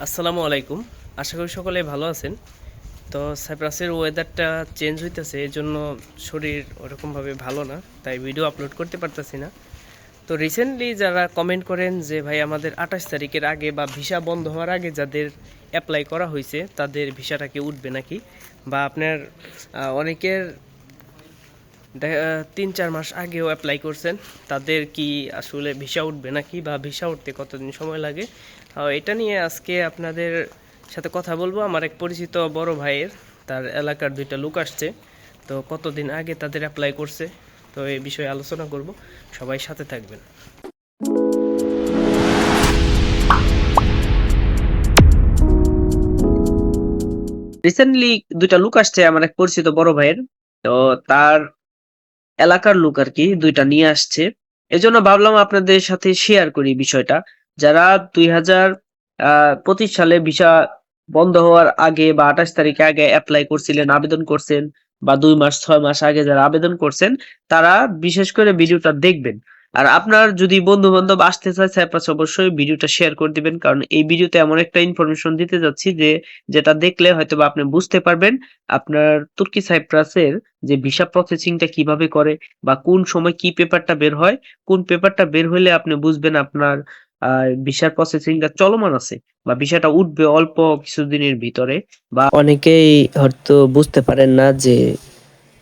আসসালামু আলাইকুম। আশা করি সকলে ভালো আছেন। তো সাইপ্রাসের ওয়েদারটা চেঞ্জ হইতেছে এই জন্য শরীর ওরকমভাবে ভালো না, তাই ভিডিও আপলোড করতে পারতেছি না। তো রিসেন্টলি যারা কমেন্ট করেন যে, ভাই, আমাদের আঠাশ তারিখের আগে বা ভিসা বন্ধ হওয়ার আগে যাদের অ্যাপ্লাই করা হয়েছে তাদের ভিসাটা কি উঠবে নাকি? বা আপনার অনেকের তিন চার মাস আগেও অ্যাপ্লাই করছেন। তাদের কি আসলে ভিসা উঠবে নাকি বা ভিসা উঠতে কতদিন সময় লাগে? এটা নিয়ে আজকে আপনাদের সাথে কথা বলব। আমার এক পরিচিত বড় ভাইয়ের, তার এলাকার দুইটা লোক আসছে। তো কতদিন আগে তাদের অ্যাপ্লাই করছে? তো এই বিষয়ে আলোচনা করব। সবাই সাথে থাকবেন। রিসেন্টলি দুইটা লোক আসছে, আমার এক পরিচিত বড় ভাইয়ের। তো তার এলাকার লোক আর কি দুইটা নিয়ে আসছে। এজন্য ভাবলাম আপনাদের সাথে শেয়ার করি বিষয়টা। যারা দুই হাজার পঁচিশ সালে ভিসা বন্ধ হওয়ার আগে বা আঠাশ তারিখে আগে অ্যাপ্লাই করছিলেন, আবেদন করছেন বা দুই মাস, ছয় মাস আগে যারা আবেদন করছেন, তারা বিশেষ করে ভিডিওটা দেখবেন। আর আপনার যদি বন্ধু বান্ধব আসতে চায় সাইপ্রাস অবশ্যই ভিডিওটা শেয়ার করে দিবেন, কারণ এই ভিডিওতে এমন একটা ইনফরমেশন দিতে যাচ্ছি যে, যেটা দেখলে হয়তো বা আপনি বুঝতে পারবেন আপনার তুর্কি সাইপ্রাসের যে ভিসা প্রসেসিংটা কীভাবে করে বা কোন সময় কি পেপারটা বের হয়। কোন পেপারটা বের হলে আপনি বুঝবেন আপনার ভিসার প্রসেসিংটা চলমান আছে বা ভিসাটা উঠবে অল্প কিছুদিনের ভিতরে বা অনেকেই হয়তো বুঝতে পারেন না যে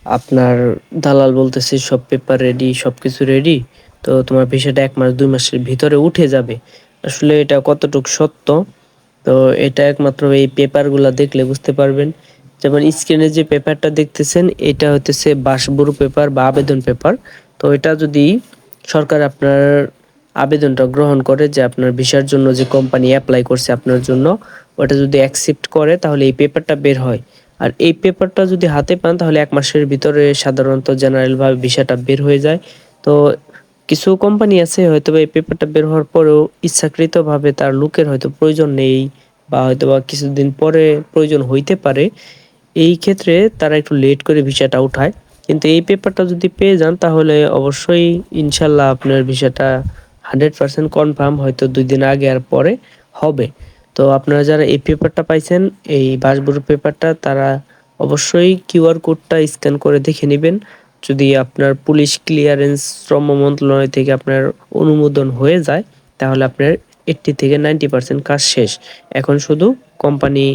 আপনার দালাল বলতেছে সব পেপার রেডি সবকিছু রেডি তো তোমার ভিসাটা এক মাস, দুই মাসের ভিতরে উঠে যাবে। আসলে এটা কতটুকু সত্য? তো এটা একমাত্র এই পেপারগুলা দেখলে বুঝতে পারবেন। যেমন স্ক্রিনে যে পেপারটা দেখতেছেন, এটা হতেছে বাসবুরু পেপার বা আবেদন পেপার। তো এটা যদি সরকার আপনার আবেদনটা গ্রহণ করে যে আপনার ভিসার জন্য যে কোম্পানি অ্যাপ্লাই করছে আপনার জন্য, ওটা যদি অ্যাকসেপ্ট করে, তাহলে এই পেপারটা বের হয়। আর এই পেপারটা যদি হাতে পান, তাহলে এক মাসের ভিতরে সাধারণত জেনারেল ভাবে ভিসাটা বের হয়ে যায়। তো কিছু কোম্পানি আছে হয়তো এই পেপারটা বের হওয়ার পরেও ইচ্ছাকৃতভাবে তার লোকের হয়তো প্রয়োজন নেই বা হয়তো বা কিছুদিন পরে প্রয়োজন হইতে পারে। এই ক্ষেত্রে তারা একটু লেট করে ভিসাটা উঠায়। কিন্তু এই পেপারটা যদি পেয়ে যান, তাহলে অবশ্যই ইনশাল্লাহ আপনার ভিসাটা হান্ড্রেড পার্সেন্ট কনফার্ম হয়তো দুই দিন আগে আর পরে হবে। তো আপনারা যারা এই পেপারটা পাইছেন, এই বাসবুর পেপারটা তারা অবশ্যই কিউআর কোডটা স্ক্যান করে দেখে নেবেন। যদি আপনার পুলিশ ক্লিয়ারেন্স শ্রম মন্ত্রণালয় থেকে আপনার অনুমোদন হয়ে যায়, তাহলে আপনার এইট্টি থেকে নাইনটি পার্সেন্ট কাজ শেষ। এখন শুধু কোম্পানি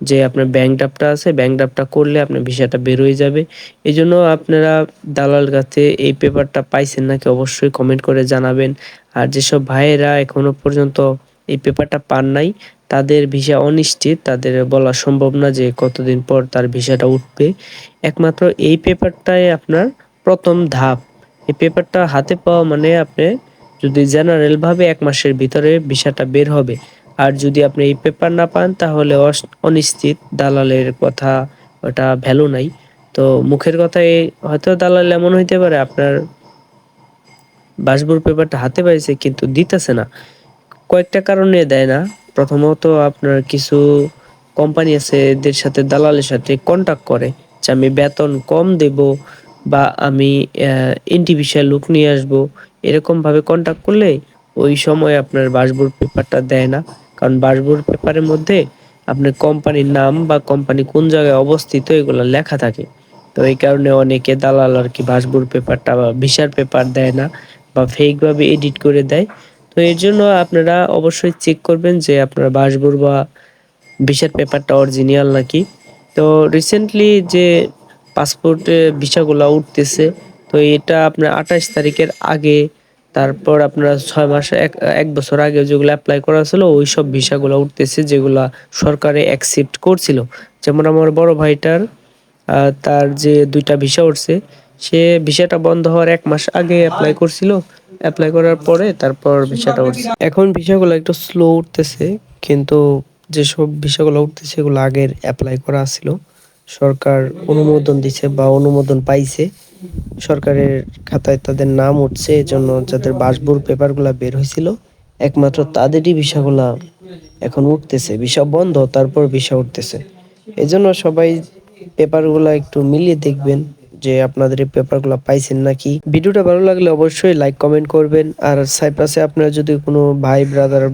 যে আপনার ব্যাংক ড্রাফটটা আছে ব্যাংক ড্রাফটটা করলে আপনার ভিসাটা বের হয়ে যাবে। এই জন্য আপনারা দালাল কাছে এই পেপারটা পাইছেন নাকি অবশ্যই কমেন্ট করে জানাবেন। আর যেসব ভাইয়েরা এখনও পর্যন্ত এই পেপারটা পান নাই তাদের ভিসা অনিশ্চিত, তাদের বলা সম্ভব না যে কতদিন পর তার ভিসাটা উঠবে। একমাত্র এই পেপারটাই আপনার প্রথম ধাপ। এই পেপারটা হাতে পাওয়া মানে আপনি যদি জেনারেল ভাবে এক মাসের ভিতরে ভিসাটা বের হবে, আর যদি আপনি এই পেপার না পান তাহলে অনিশ্চিত, দালালের কথা ওটা ভ্যালু নাই। তো মুখের কথায় হয়তো দালাল এমন হইতে পারে, আপনার বাসবুর পেপারটা হাতে পাইছে কিন্তু দিতেছে না। কয়েকটা কারণে দেয় না প্রথমত আপনার কিছু কোম্পানি আছে এদের সাথে দালালের সাথে কন্ট্যাক্ট করে যে আমি বেতন কম দেব বা আমি ইন্ডিভিজুয়াল লুক নিয়ে আসব। এরকম ভাবে কন্টাক্ট করলে ওই সময় আপনার বাসবুর পেপারটা দেয় না। কারণ বাসবুর পেপারের মধ্যে আপনার কোম্পানির নাম বা কোম্পানি কোন জায়গায় অবস্থিত এগুলো লেখা থাকে। তো এই কারণে অনেকে দালাল আর কি বাসবুর পেপারটা বা ভিসার পেপার দেয় না বা ফেকভাবে এডিট করে দেয়। তো এর জন্য আপনারা অবশ্যই চেক করবেন যে আপনার বাসবুর বা ভিসার পেপারটা অরিজিনাল নাকি। তো রিসেন্টলি যে পাসপোর্টে ভিসাগুলো উঠতেছে, তো এটা আপনার আঠাশ তারিখের আগে, তারপর আপনার ছয় মাস, এক এক বছর আগে যেগুলো অ্যাপ্লাই করা ছিল ওই সব ভিসাগুলো উঠতেছে যেগুলা সরকারে অ্যাকসেপ্ট করছিল। যেমন আমার বড় ভাইটার তার যে দুইটা ভিসা উঠছে সে ভিসাটা বন্ধ হওয়ার এক মাস আগে অ্যাপ্লাই করছিল। অ্যাপ্লাই করার পরে তারপর ভিসাটা উঠছে এখন ভিসাগুলো একটু স্লো উঠতেছে, কিন্তু যেসব ভিসাগুলো উঠতেছে সেগুলো আগের অ্যাপ্লাই করা ছিল। সরকার অনুমোদন দিছে বা অনুমোদন পাইছে। সরকারের খাতায় তাদের নাম উঠছে, এজন্য যাদের বাসবুর পেপারগুলা বের হয়েছিল, একমাত্র তাদেরই ভিসাগুলা এখন উঠতেছে। ভিসা বন্ধ, তারপর ভিসা উঠতেছে। এজন্য সবাই পেপারগুলো একটু মিলিয়ে দেখবেন। যে আপনাদের এই পেপারগুলো পাইছেন নাকি। ভিডিওটা ভালো লাগলে অবশ্যই লাইক কমেন্ট করবেন। আর সাইপ্রাসে আপনারা যদি কোনো ভাই ব্রাদার